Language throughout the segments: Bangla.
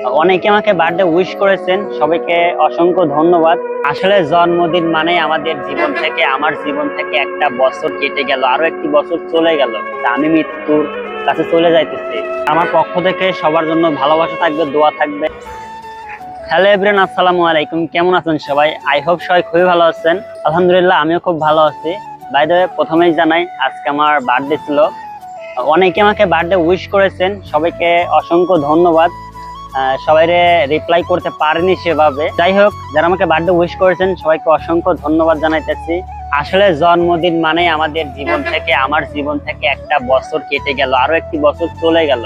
অনেকে আমাকে বার্থডে উইশ করেছেন, সবাইকে অসংখ্য ধন্যবাদ। আসলে জন্মদিন মানে আমাদের জীবন থেকে, আমার জীবন থেকে একটা বছর কেটে গেল আরও একটি বছর চলে গেল। আমি মৃত্যুর কাছে চলে যাইতেছি। আমার পক্ষ থেকে সবার জন্য ভালোবাসা থাকবে, দোয়া থাকবে। হ্যালো এভরিন আসসালামু আলাইকুম। কেমন আছেন সবাই? আই হোপ সবাই খুবই ভালো আছেন। আলহামদুলিল্লাহ, আমিও খুব ভালো আছি। বাই দ্য প্রথমেই জানাই, আজকে আমার বার্থডে ছিল। অনেকে আমাকে বার্থডে উইশ করেছেন, সবাইকে অসংখ্য ধন্যবাদ। সবাইরে রিপ্লাই করতে পারিনি সেভাবে। যাই হোক যারা আমাকে বার্থডে উইশ করেছেন, সবাইকে অসংখ্য ধন্যবাদ জানাইতেছি। আসলে জন্মদিন মানে আমাদের জীবন থেকে, আমার জীবন থেকে একটা বছর কেটে গেল, আরও একটি বছর চলে গেল।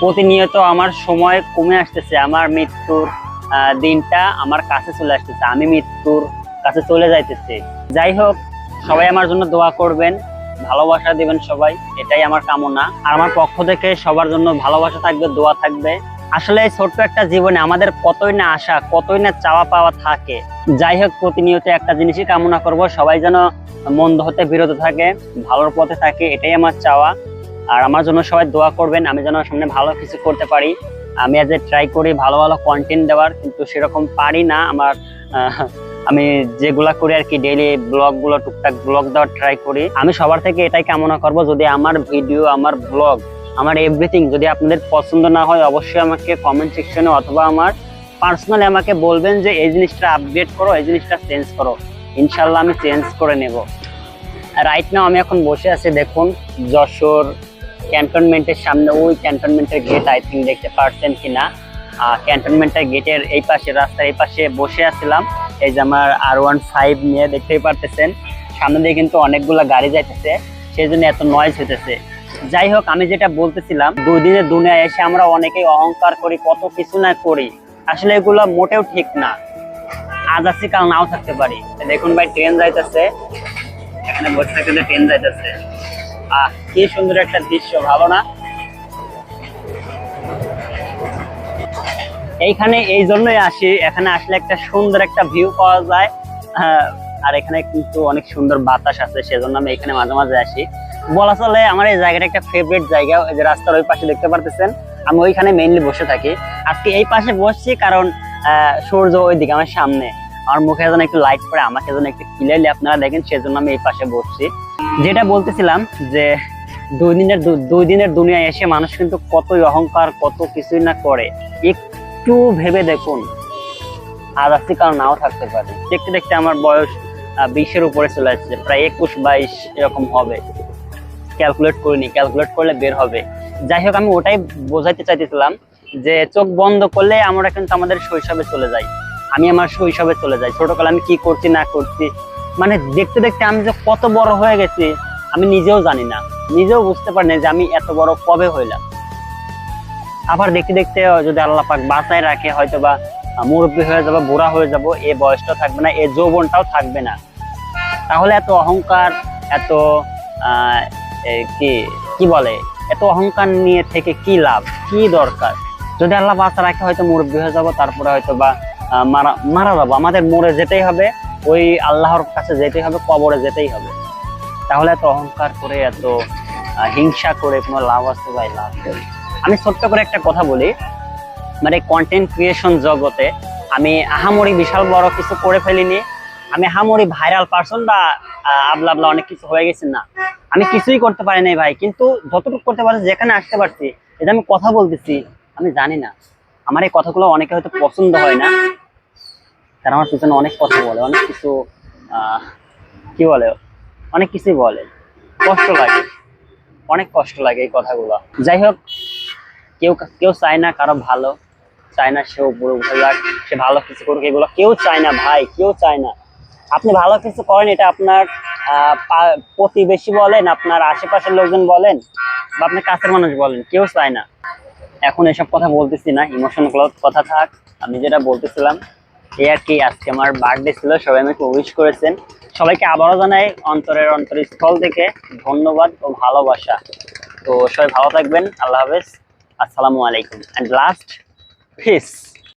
প্রতিনিয়ত আমার সময় কমে আসতেছে, আমার মৃত্যুর দিনটা আমার কাছে চলে আসতেছে, আমি মৃত্যুর কাছে চলে যাইতেছি। যাই হোক সবাই আমার জন্য দোয়া করবেন, ভালোবাসা দিবেন সবাই, এটাই আমার কামনা। আর আমার পক্ষ থেকে সবার জন্য ভালোবাসা থাকবে, দোয়া থাকবে। আসলে এই ছোট্ট একটা জীবনে আমাদের কতই না আশা, কতই না চাওয়া পাওয়া থাকে। যাই হোক, প্রতিনিয়ত একটা জিনিসই কামনা করব, সবাই যেন মন্দ হতে বিরত থাকে, ভালোর পথে থাকে, এটাই আমার চাওয়া। আর আমার জন্য সবাই দোয়া করবেন, আমি যেন সামনে ভালো কিছু করতে পারি। আমি আজ ট্রাই করি ভালো ভালো কন্টেন্ট দেওয়ার, কিন্তু সেরকম পারি না। আমার আমি যেগুলা করি আর কি ডেইলি ব্লগগুলো টুকটাক ব্লগ দেওয়ার ট্রাই করি। আমি সবার থেকে এটাই কামনা করব, যদি আমার ভিডিও আমার ব্লগ আমার এভরিথিং যদি আপনাদের পছন্দ না হয়, অবশ্যই আমাকে কমেন্ট সেকশনে অথবা আমার পার্সোনালি আমাকে বলবেন যে, এই জিনিসটা আপডেট করো, এই জিনিসটা চেঞ্জ করো। ইনশাল্লাহ আমি চেঞ্জ করে নেব। রাইট নাও আমি এখন বসে আছি, দেখুন, যশোর ক্যান্টনমেন্টের সামনে, ওই ক্যান্টনমেন্টের গেট আই থিঙ্ক দেখতে পারছেন কি কিনা ক্যান্টনমেন্টের গেটের এই পাশে, রাস্তার এই পাশে বসে আছিলাম। এই যে আমার আর ওয়ান ফাইভ নিয়ে দেখতেই পারতেছেন। সামনে দিয়ে কিন্তু অনেকগুলা গাড়ি যাইতেছে, সেই জন্য এত নয়েজ হইতেছে। যাই হোক, আমি যেটা বলতেছিলাম দুই দিনের দুনিয়ায় এসে আমরা অনেকেই অহংকার করি, কত কিছু না করি। আসলে এগুলো মোটেও ঠিক না। আজ আছি, কাল নাও থাকতে পারি। দেখুন ভাই ট্রেন যাইতেছে। এখানে বসে থাকতে ট্রেন যাইতেছে। আহ, কি সুন্দর একটা দৃশ্য, ভালো না? এইখানে এই জন্যই আসি, এখানে আসলে একটা সুন্দর একটা ভিউ পাওয়া যায়। আর এখানে কিন্তু অনেক সুন্দর বাতাস আছে, সেজন্য আমি এখানে মাঝে মাঝে আসি। বলা চলে, আমার এই জায়গাটা একটা ফেভারিট জায়গা, ওই যে রাস্তার ওই পাশে দেখতে পারতেছেন। আমি ওইখানে মেইনলি বসে থাকি। আজকে এই পাশে বসছি কারণ সূর্য ওইদিকে আমার সামনে। আমার মুখে যেন একটু লাইট পড়ে, আমাকে যেন একটু ক্লিয়ারলি আপনারা দেখেন, সেজন্য আমি এই পাশে বসছি। যেটা বলতেছিলাম যে, দুই দিনের দুই দিনের দুনিয়ায় এসে মানুষ কিন্তু কতই অহংকার, কত কিছুই না করে। একটু ভেবে দেখুন, আজ আজকে কাল নাও থাকতে পারে। দেখতে দেখতে আমার বয়স বিশের উপরে চলে আসছে, প্রায় একুশ বাইশ এরকম হবে। ক্যালকুলেট করিনি ক্যালকুলেট করলে বের হবে। যাই হোক আমি ওটাই বোঝাইতে চাইতেছিলাম যে চোখ বন্ধ করলে আমরা কিন্তু আমাদের শৈশবে চলে যাই। আমি আমার শৈশবে চলে যাই। ছোটকালে আমি কি করছি না করছি? মানে দেখতে দেখতে আমি যে কত বড় হয়ে গেছি আমি নিজেও জানি না। নিজেও বুঝতে পারি না যে আমি এত বড় কবে হইলাম। আবার দেখতে দেখতে যদি আল্লাহ পাক বাঁচায় রাখে হয়তো বা মুরব্বী হয়ে যাব বুড়া হয়ে যাব এ বয়সটা থাকবে না এই যৌবনটাও থাকবে না। তাহলে এত অহংকার এত এ, কি কি বলে? এত অহংকার নিয়ে থেকে কি লাভ? কি দরকার? যদি আল্লাহ বাঁচা রাখে, হয়তো মুরব্বী হয়ে যাব, তারপরে হয়তো বা মারা মারা যাব। আমাদের মরে যেতেই হবে, ওই আল্লাহর কাছে যেতেই হবে, কবরে যেতেই হবে। তাহলে এত অহংকার করে, এত হিংসা করে কোনো লাভ আছে ভাই লাভ। আমি ছোট্ট করে একটা কথা বলি। মানে কন্টেন্ট ক্রিয়েশন জগতে আমি আহামরি বিশাল বড় কিছু করে ফেলিনি। আমি হামরি ভাইরাল পার্সন বা আবলা আবলা অনেক কিছু হয়ে গেছি না। আমি কিছুই করতে পারি নাই ভাই, কিন্তু যতটুকু করতে পারছি, যেখানে আসতে পারছি, এটা আমি কথা বলতেছি, আমি জানি না। আমার এই কথাগুলো অনেকে হয়তো পছন্দ হয় না। তারা আমার পিছনে অনেক কথা বলে, অনেক কিছু কি বলে, অনেক কিছুই বলে। কষ্ট লাগে, অনেক কষ্ট লাগে এই কথাগুলো। যাই হোক, কেউ কেউ চায় না কারও ভালো, চায় না সে উপরে উঠে যাক, সে ভালো কিছু করুক, এগুলো কেউ চায় না ভাই, কেউ চায় না। আপনি ভালো কিছু করেন, এটা আপনার প্রতিবেশী বলেন, আপনার আশেপাশের লোকজন বলেন, বা আপনার কাছের মানুষ বলেন, কেউ চায় না। এখন এসব কথা বলতেছি না ইমোশনাল কথা থাক। আমি যেটা বলতেছিলাম এই আর কি, আজকে আমার বার্থডে ছিল, সবাই আমাকে উইশ করেছেন। সবাইকে আবারও জানাই, অন্তরের অন্তরস্থল থেকে ধন্যবাদ ও ভালোবাসা। তো সবাই ভালো থাকবেন, আল্লাহ হাফেজ। আসসালামু আলাইকুম। And last piece